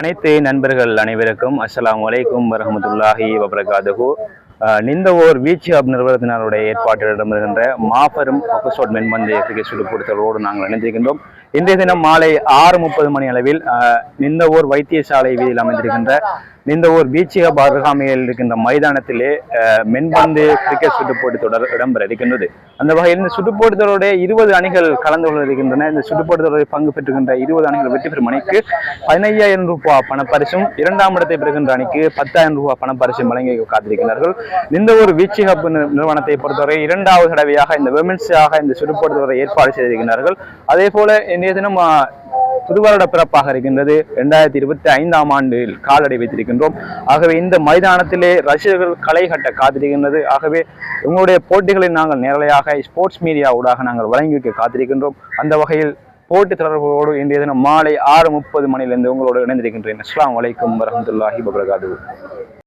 அனைத்து நண்பர்கள் அனைவருக்கும் அஸ்லாம் வலைக்கும் வரமத்துல்லாஹி வபரகாதுகு நிந்தவோர் வீச்சு அப் நிறுவனத்தினருடைய ஏற்பாட்டில் இடம்பெறுகின்ற மாபெரும் எபிசோட் மென்பந்தைய கிரிக்கெட் சுடு நாங்கள் இணைந்திருக்கின்றோம். இன்றைய தினம் மாலை ஆறு முப்பது மணி அளவில் நிந்த நிந்தவோர் வைத்தியசாலை வீதியில் அமைந்திருக்கின்ற இந்த ஊர் பீச்சிக அருகாமையில் இருக்கின்ற மைதானத்திலே மென்பந்து கிரிக்கெட் சுட்டுப்போட்டி தொடர் இடம்பெற இருக்கின்றது. அந்த வகையில் இந்த சுட்டுப்போட்டி தொடருடைய இருபது அணிகள் கலந்து கொள்ள இருக்கின்றன. இந்த சுட்டுப்போட்டி தொடரில் பங்கு பெற்றுகின்ற இருபது அணிகள் வெற்றி பெறும் அணிக்கு பதினையாயிரம் ரூபாய் பணப்பரிசும் இரண்டாம் இடத்தை பெறுகின்ற அணிக்கு பத்தாயிரம் ரூபாய் பணப்பரிசும் வழங்கி காத்திருக்கிறார்கள் இந்த ஒரு வீச்சி ஹப் நிறுவனத்தை பொறுத்தவரை இரண்டாவது தடவையாக இந்த விமென்ஸாக இந்த சுட்டுப் தொடரை ஏற்பாடு செய்திருக்கிறார்கள் அதே போல இன்றைய தினம் புதுவருட பிறப்பாக இருக்கின்றது. இரண்டாயிரத்தி இருபத்தி ஐந்தாம் ஆண்டில் காலடை வைத்திருக்கின்றோம். ஆகவே இந்த மைதானத்திலே ரசிகர்கள் களை கட்ட காத்திருக்கின்றது. ஆகவே உங்களுடைய போட்டிகளை நாங்கள் நேரலையாக ஸ்போர்ட்ஸ் மீடியா ஊடாக நாங்கள் வழங்கி வைக்க காத்திருக்கின்றோம். அந்த வகையில் போட்டி தொடர்புகளோடு இன்றைய தினம் மாலை ஆறு முப்பது மணியிலிருந்து உங்களோடு இணைந்திருக்கின்றேன். அஸ்லாம் வலைக்கம் வரமத்துல்லாஹி வபரகாத்துஹு